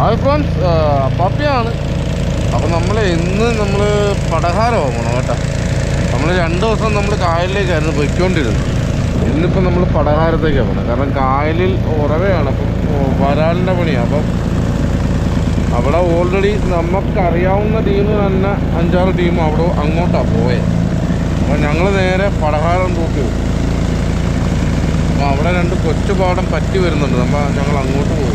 Hi friends പപ്പിയാണ്. അപ്പോൾ നമ്മൾ ഇന്ന് നമ്മൾ പടഹാരം പോകണം കേട്ടോ. നമ്മൾ രണ്ട് ദിവസം നമ്മൾ കായലിലേക്കായിരുന്നു പൊയ്ക്കൊണ്ടിരുന്നത്. ഇന്നിപ്പോൾ നമ്മൾ പടഹാരത്തേക്കാണ് പോകണം കാരണം കായലിൽ ഉറവയാണ്. അപ്പം വരാലിന്റെ പണിയാണ് അപ്പം അവിടെ ഓൾറെഡി നമുക്കറിയാവുന്ന ടീം തന്നെ അഞ്ചാറ് ടീം അവിടെ അങ്ങോട്ടാണ് പോയത് അപ്പോൾ ഞങ്ങൾ നേരെ പടഹാരം തൂക്കി അപ്പോൾ അവിടെ രണ്ട് കൊച്ചുപാടം പറ്റി വരുന്നുണ്ട്. നമ്മൾ ഞങ്ങൾ അങ്ങോട്ട് പോകും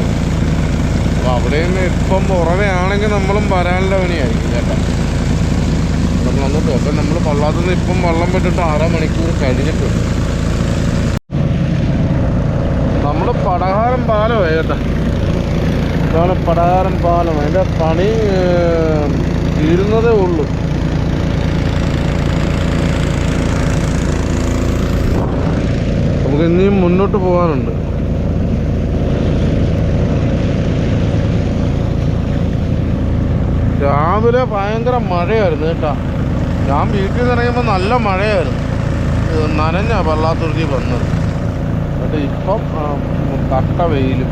നിന്ന് ഇപ്പം പുറമെയാണെങ്കിൽ നമ്മളും വരാനുള്ള പണിയായിരിക്കും ചേട്ടാ. പോകും അപ്പം നമ്മൾ പള്ളാത്തു നിന്ന് ഇപ്പം വെള്ളം പെട്ടിട്ട് അര മണിക്കൂർ കഴിഞ്ഞിട്ടുണ്ട് നമ്മൾ പടഹാരം പാലമായി ചേട്ടാ. ഇതാണ് പടഹാരം പാലം. അതിന്റെ പണി തീരുന്നതേ ഉള്ളൂ. നമുക്ക് ഇനിയും മുന്നോട്ട് പോകാനുണ്ട്. രാവിലെ ഭയങ്കര മഴയായിരുന്നു കേട്ടോ. ഞാൻ വീട്ടിൽ നിന്ന് ഇറങ്ങിയപ്പോൾ നല്ല മഴയായിരുന്നു. നനഞ്ഞ വല്ലാത്തുരുത്തി വന്നത്. എന്നിട്ട് ഇപ്പം കട്ട വെയിലും.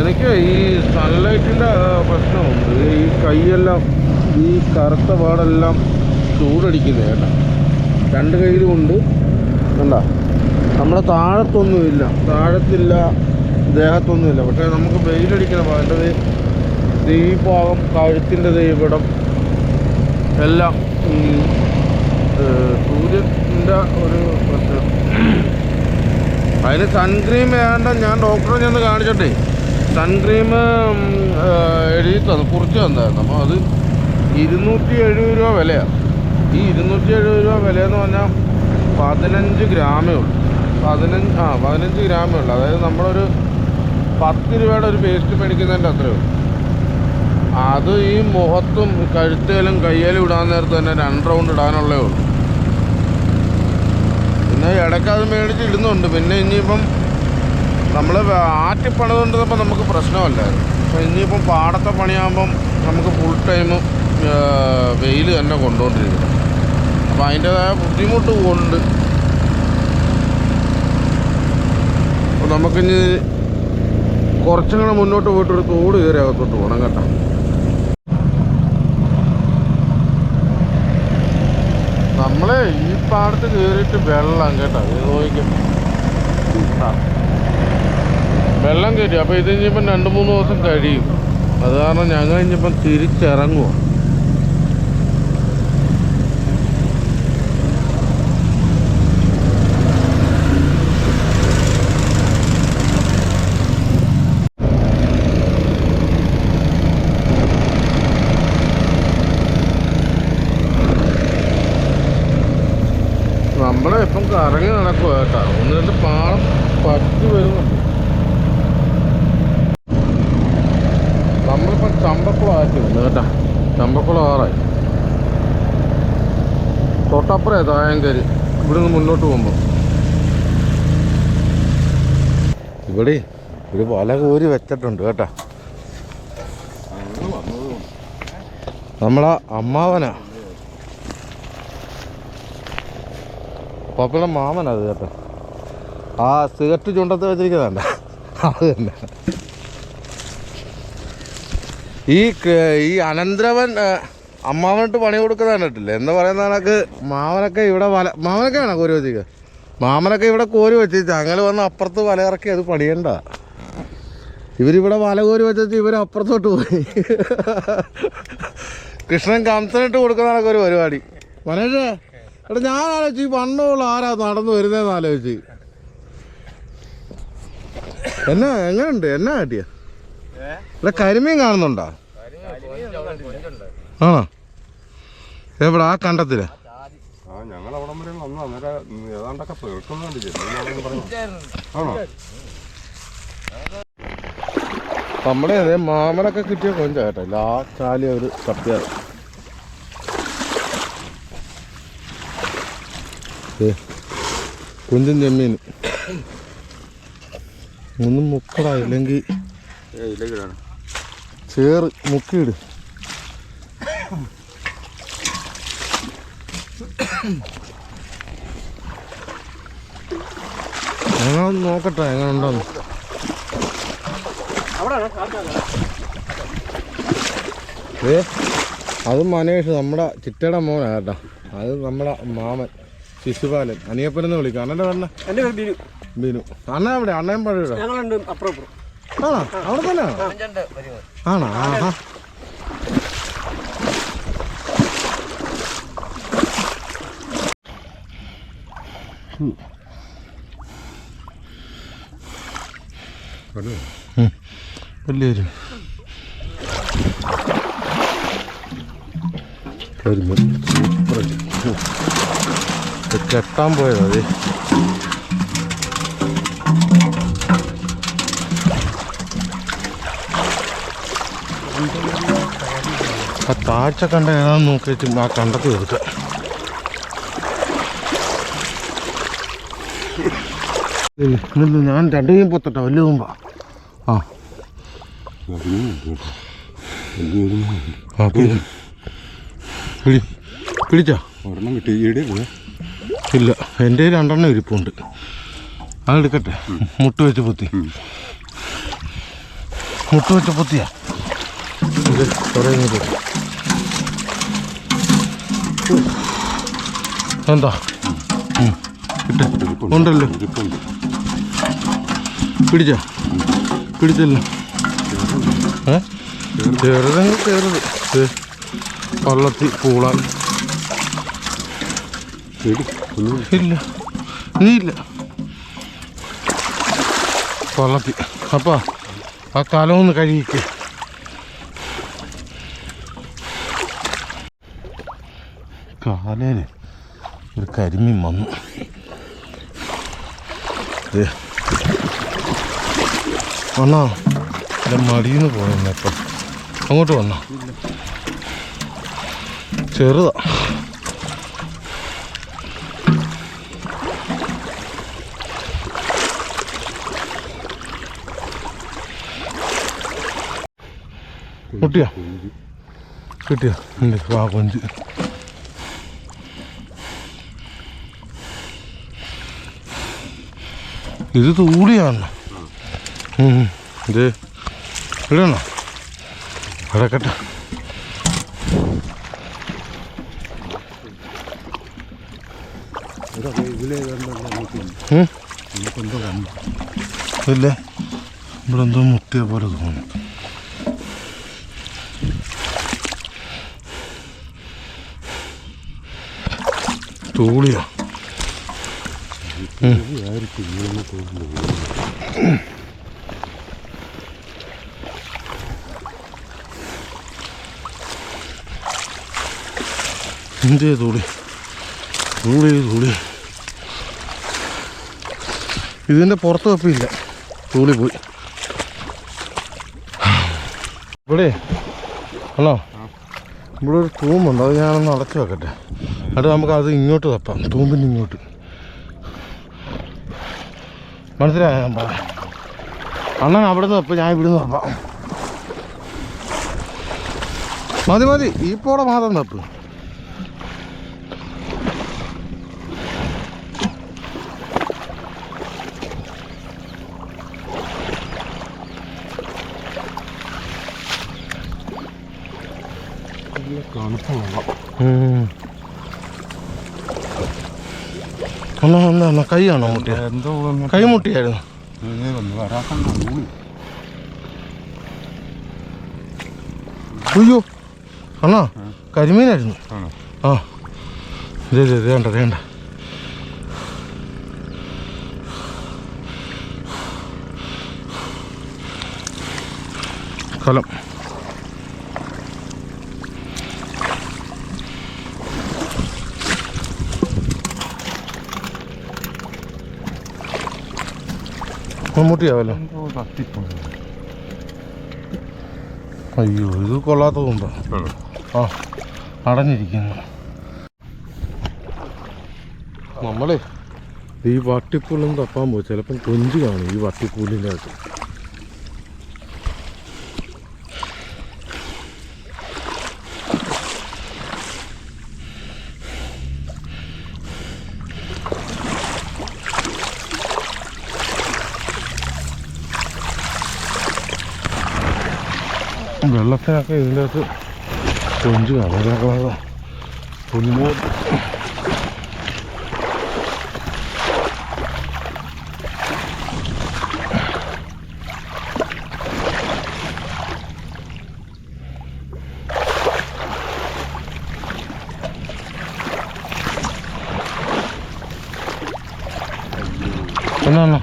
എനിക്ക് ഈ സൺലൈറ്റിന്റെ പ്രശ്നമുണ്ട്. ഈ കൈയെല്ലാം ഈ കറുത്ത പാടെല്ലാം ചൂടടിക്കുന്നത് കേട്ടോ. രണ്ട് കയ്യിലും ഉണ്ട്. കണ്ട? നമ്മുടെ താഴത്തൊന്നുമില്ല. താഴത്തില്ല ദേഹത്തൊന്നുമില്ല. പക്ഷേ നമുക്ക് വെയിലടിക്കണം. അതിന്റെ ഭാഗം കഴുത്തിന്റെ ഇവിടം എല്ലാം സൂര്യന്റെ ഒരു പ്രശ്നം. അതിന് സൺക്രീം വേണ്ട. ഞാൻ ഡോക്ടറെ ചെന്ന് കാണിച്ചിട്ടേ. സൺക്രീം എഴുതി തന്നു. കുറിച്ച് തന്നായിരുന്നു. അപ്പോൾ അത് ഇരുന്നൂറ്റി എഴുപത് രൂപ വിലയാണ് ഈ ഇരുന്നൂറ്റി എഴുപത് രൂപ വിലയെന്ന് പറഞ്ഞാൽ പതിനഞ്ച് ഗ്രാമേ ഉള്ളൂ. പതിനഞ്ച് ആ പതിനഞ്ച് ഗ്രാമേ ഉള്ളൂ. അതായത് നമ്മളൊരു പത്ത് രൂപയുടെ ഒരു പേസ്റ്റ് മേടിക്കുന്നതിന്റെ അത്രയേ അത് ഈ മുഖത്തും കഴുത്തേലും കയ്യേലും ഇടാൻ നേരത്ത് തന്നെ രണ്ട് റൗണ്ട് ഇടാനുള്ളേ ഉള്ളൂ. പിന്നെ ഇടയ്ക്ക് അത് മേടിച്ച് ഇടുന്നുണ്ട്. പിന്നെ ഇനിയിപ്പം നമ്മൾ ആറ്റി പണിതുകൊണ്ടിരുന്നപ്പോൾ നമുക്ക് പ്രശ്നമല്ലായിരുന്നു. അപ്പോൾ ഇനിയിപ്പം പാടത്തെ പണിയാകുമ്പം നമുക്ക് ഫുൾ ടൈം വെയിൽ തന്നെ കൊണ്ടുകൊണ്ടിരിക്കണം അപ്പം അതിന്റെതായ ബുദ്ധിമുട്ട് കൊണ്ട് നമുക്കിനി കുറച്ചും കൂടെ മുന്നോട്ട് പോയിട്ട് ഒരു തോട് കയറി അകത്തോട്ട് പോകണം കേട്ടോ. നമ്മളെ ഈ പാടത്ത് കയറിയിട്ട് വെള്ളം കേട്ടോ ഇത് വെള്ളം കയറ്റി അപ്പോൾ ഇത് ഇനിയിപ്പം രണ്ട് മൂന്ന് ദിവസം കഴിയും. അത് കാരണം ഞങ്ങൾ ഇനിയിപ്പം തിരിച്ചിറങ്ങുക നമ്മളെ ഇപ്പം കറങ്ങി നടക്കുക കേട്ടോ. ഒന്ന് രണ്ട് പാളം പറ്റി വരുന്നുണ്ട്. നമ്മളിപ്പം ചമ്പക്കുളം ആറ്റി വന്നു കേട്ടാ. ചമ്പക്കുളം ആറായി. തൊട്ടപ്പുറേ തായങ്കരി ഇവിടെ നിന്ന് മുന്നോട്ട് പോകുമ്പോൾ ഇവിടെ ഒരു വല കോരി വെച്ചിട്ടുണ്ട് കേട്ടാ. നമ്മളെ അമ്മാവനാ. പപ്പയുടെ മാമനത് കേട്ടോ. ആ സിഗരറ്റ് ചുണ്ടത്ത് വെച്ചിരിക്കുന്നതല്ല അത് തന്നെ. ഈ ഈ അനന്തരവൻ അമ്മാവനിട്ട് പണി കൊടുക്കുന്ന കണ്ടിട്ടില്ലേ? എന്ന് പറയുന്ന കണക്ക് മാമനൊക്കെ ഇവിടെ വല മാമനൊക്കെ വേണം കോരി വെച്ചിരിക്കുക മാമനൊക്കെ ഇവിടെ കോരി വെച്ച് ഞങ്ങൾ വന്ന് അപ്പുറത്ത് വല ഇറക്കി അത് പണിയണ്ട. ഇവരിവിടെ വല കോരി വെച്ചിട്ട് ഇവർ അപ്പുറത്തോട്ട് പോയി. കൃഷ്ണൻ കംസനിട്ട് കൊടുക്കുന്ന കണക്ക് ഒരു പരിപാടി. മനേഷേ എടാ ഞാൻ ആലോചിച്ചു ഈ വണ്ണമുള്ള ആരാ നടന്നു വരുന്നതെന്ന് ആലോചിച്ച്. എന്നാ എങ്ങനെയുണ്ട് എന്നാ കാട്ടിയ? ഇവിടെ കരിമീൻ കാണുന്നുണ്ടോ? ആണോ? എവിടെ ആ കണ്ടത്തിൽ? ആ ഞങ്ങൾ അവിടം വരെ വന്നു അന്നേരം ഏതാണ്ടൊക്കെ പേർക്കുന്നുണ്ട് ചെല്ലുന്നു പറഞ്ഞു? ആണോ? നമ്മളെ അതെ മാമനൊക്കെ കിട്ടിയ കൊഞ്ചാട്ടോ എല്ലാ ചാലി അവർ തപ്പിയത് ഏ കുഞ്ചും ചെമ്മീനും ഒന്നും മുക്കടാ ഇല്ലെങ്കിൽ ചേറ് മുക്കിയിട്. ഞങ്ങൾ നോക്കട്ടെ എങ്ങനെ ഉണ്ടോന്ന്. ഏ അത് മനേഷ് നമ്മുടെ ചിറ്റയുടെ മോനാ കേട്ടോ. അത് നമ്മുടെ മാമൻ. ശിശുപാലൻ. അനിയപ്പനെന്ന് വിളിക്കും. അണ്ണന്റെ പറഞ്ഞ എന്റെ പേര് ബിനു. ബിനു. അണ്ണ എവിടെ? അണ്ണയും പഴയുടെ ഞങ്ങളുണ്ട് അപ്പുറം അപ്പുറം ആണോ? അവിടെ തന്നെ ആണോ? ആഹാ വലിയൊരു കരിമീൻ കെട്ടാൻ പോയതാ ആ താഴ്ച കണ്ട ഏതാന്ന് നോക്കിയിട്ട് ആ കണ്ടത്ത് തീർക്കുക ഞാൻ രണ്ടു പൊത്തട്ടോ വലിയ മുമ്പാ ആ. പിടിച്ചോ പിടി. പിടി. പിടിച്ചാ? ഒരെണ്ണം കിട്ടി. ഈടെ ഇല്ല. എന്റെ രണ്ടെണ്ണം ഇരിപ്പുണ്ട്. അതെടുക്കട്ടെ മുട്ട് വെച്ച് പൊത്തി. മുട്ട് വെച്ച് പൊത്തിയാ. ഇത്. എന്താ. ഉണ്ടല്ലോ. പിടിച്ച പിടിച്ചാ? പിടിച്ചല്ലോ. ഏ? ചെറുതെങ്കിൽ ചെറുത് വള്ളത്തി പൂളാൻ ഇല്ല. നീ ഇല്ല. വള്ളത്തി അപ്പാ ആ കലമൊന്ന് കഴുകിക്ക്. കാലേന്. ഒരു കരിമീൻ വന്നു. വന്നോ. എന്റെ മടിയിൽ പോയെന്നെ ഇപ്പം അങ്ങോട്ട് വന്നോ. ചെറുതാ. മുട്ടിയോ കിട്ടിയോ? ഉണ്ട് വാ കൊഞ്ച്. ഇത് തൂളിയാണ് ഉം. ഇത് ഇടണോ? കിടക്കട്ടെ? ഇല്ലേ? ഇവിടെ എന്തോ മുട്ടിയ പോലെ തോന്നുന്നു. തൂളിയോ എന്തേ തൂളി തൂളി തൂളി ഇതിന്റെ പുറത്ത് വെപ്പില്ല. തൂളി പോയി. ഇവിടെ ഹലോ ഇവിടെ ഒരു തൂമുണ്ട് അത് ഞാനൊന്ന് അടച്ചു വെക്കട്ടെ. എന്നിട്ട് നമുക്ക് അത് ഇങ്ങോട്ട് തപ്പാം. തൂമ്പിന്റെ ഇങ്ങോട്ട്. മനസ്സിലായ ഞാൻ പറയാം അണ്ണൻ അവിടെ നിന്ന് തപ്പാം ഞാൻ ഇവിടുന്ന് തപ്പാം. മതി മതി. ഈ പോടെ മാത്രം തപ്പ്. തണുപ്പ് എന്നാ എന്നാ കൈയാണോ മുട്ടിയ? കൈ മുട്ടിയായിരുന്നു അയ്യോ. അണ്ണാ കരിമീനായിരുന്നു. ആ. ഇതേ വേണ്ട വേണ്ട. കലം. മമ്മൂട്ടിയാവല്ലോ അയ്യോ ഇത് കൊള്ളാത്തതുണ്ടോ ആ അടഞ്ഞിരിക്കുന്നു. നമ്മളെ ഈ വട്ടിപ്പുള്ളും തപ്പാൻ പോയി. ചിലപ്പം കൊഞ്ച് കാണും ഈ വട്ടിപ്പൂലിന്റെ അകത്ത്. വെള്ളത്തിനൊക്കെ ഇതിന്റെ അകത്ത് കൊഞ്ചു കാണാം പൊന്നു എന്നാണോ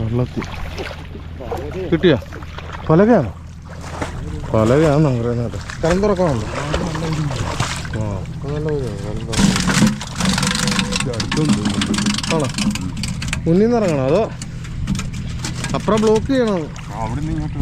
വെള്ളത്തിൽ കിട്ടിയ? പലകയാണോ? പലകയാണ് പറയുന്നത് കേട്ടോ കരം തുറക്കാനുണ്ടോ ആ. ആണോ? മുന്നിൽ നിന്ന് ഇറങ്ങണോ അതോ അപ്പുറം ബ്ലോക്ക് ചെയ്യണോ? അവിടെ നിന്ന് ഇങ്ങോട്ട്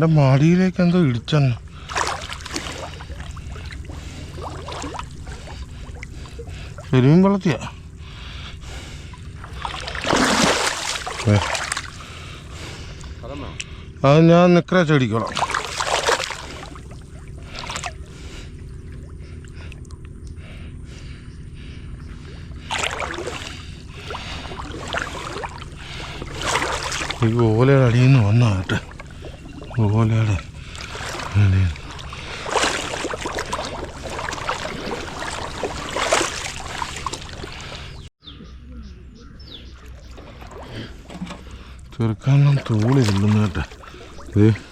എന്റെ മടിയിലേക്ക് എന്തോ ഇടിച്ചെന്ന്. പെരുമീൻ വളർത്തിയ? അത് ഞാൻ നിക്കറ ചെടിക്കോളാം. ഈ ഓലയുടെ അടിയിൽ നിന്ന് വന്നാകട്ടെ അടിയിൽ ചെറുക്കാനും തൂളി കൊള്ളുന്ന കേട്ടെ ഇത്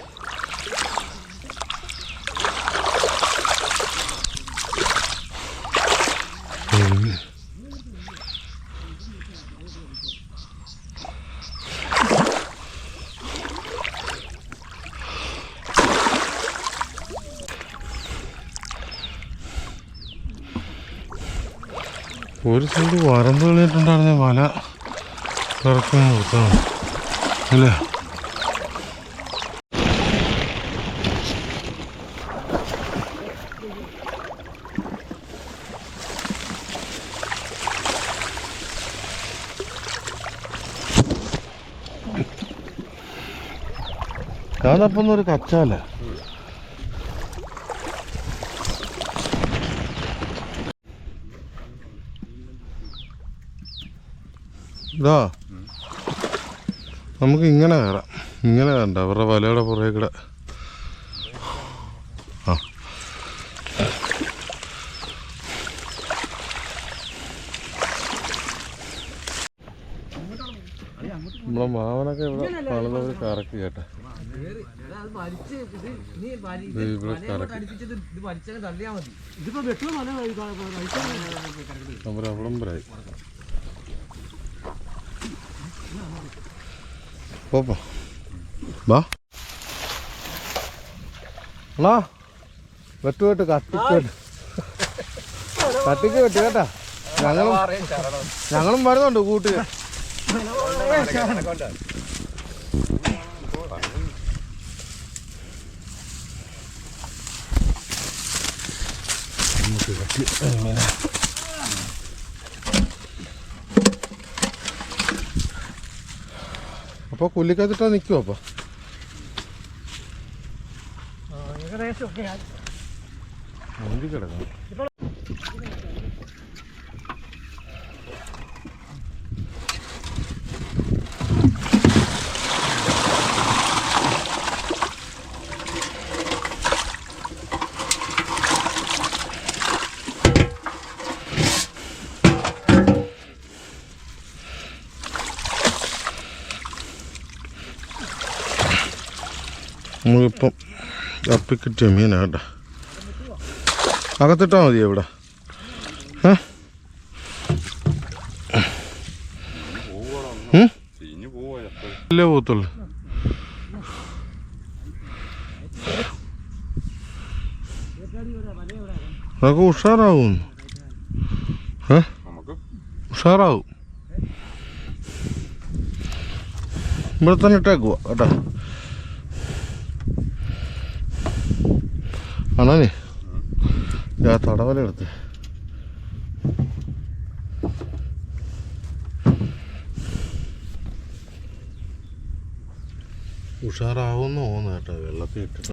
ഒരു സൈഡ് വരമ്പ് കളിയിട്ടുണ്ടായിരുന്ന വല കറക്കാൻ നിർത്തണം അല്ലേ? അതപ്പം ഒരു കച്ചാല ഇതാ നമുക്ക് ഇങ്ങനെ കയറാം ഇങ്ങനെ കണ്ട അവരുടെ വലയുടെ പുറകെ കൂടെ ആ നമ്മളെ മാവനൊക്കെ ഇവിടെ ആളുന്നവർ കറക്കി കേട്ടെ നമ്മുടെ ഇവിടെ പോപ്പോ വാ അണ്ണാ വെട്ട് വെട്ട് കത്തിക്ക് വെട്ട് കത്തിക്ക് വെട്ട് കേട്ടാ ഞങ്ങളും ഞങ്ങളും വരുന്നുണ്ട് കൂട്ടുക നമുക്ക് കത്തി ഇങ്ങനെ അപ്പൊ കുല്ലിക്കത്തിട്ടാ നിൽക്കുവോ അപ്പൊ ഏകദേശം ആയി. നമുക്കിപ്പം അപ്പിക്കിട്ടിയ മീനാട്ടാ. അകത്തിട്ടാ മതി ഇവിടെ. ഇല്ലേ പോത്തുള്ളു അതൊക്കെ ഉഷാറാവും. ഉഷാറാവും. ഇവിടെ തന്നെ ഇട്ടേക്കുവാ കേട്ടോ. ആണേ ആ തടവല എടുത്ത്. ഉഷാറാവുന്ന തോന്നുന്നു കേട്ടോ വെള്ളത്തിൽ ഇട്ടിട്ട്.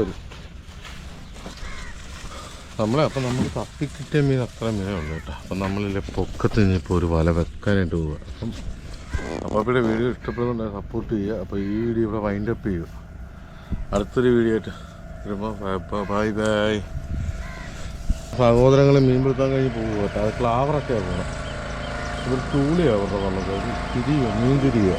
വരും? നമ്മളെ അപ്പം നമ്മൾ തപ്പിക്കിട്ടിയ മീൻ അത്ര മീനേ ഉള്ളൂ കേട്ടോ. അപ്പം നമ്മളില്ലേ പൊക്കത്ത് ഇനിയിപ്പോൾ ഒരു വല വെക്കാനായിട്ട് പോവുക അപ്പം അപ്പാപ്പയുടെ വീഡിയോ ഇഷ്ടപ്പെടുന്നുണ്ടെങ്കിൽ സപ്പോർട്ട് ചെയ്യുക. അപ്പോൾ ഈ വീഡിയോ ഇവിടെ വൈൻഡപ്പ് ചെയ്യുക അടുത്തൊരു വീഡിയോ ആയിട്ട് ബൈ ബൈ സഹോദരങ്ങൾ മീൻ പിടുത്താൻ കഴിഞ്ഞ് കേട്ടോ അത് ക്ലാവറൊക്കെയാണ് പോകണം ഇവർ ചൂളിയാണ് അവരുടെ വന്നത്. തിരിയോ മീൻ തിരിയുക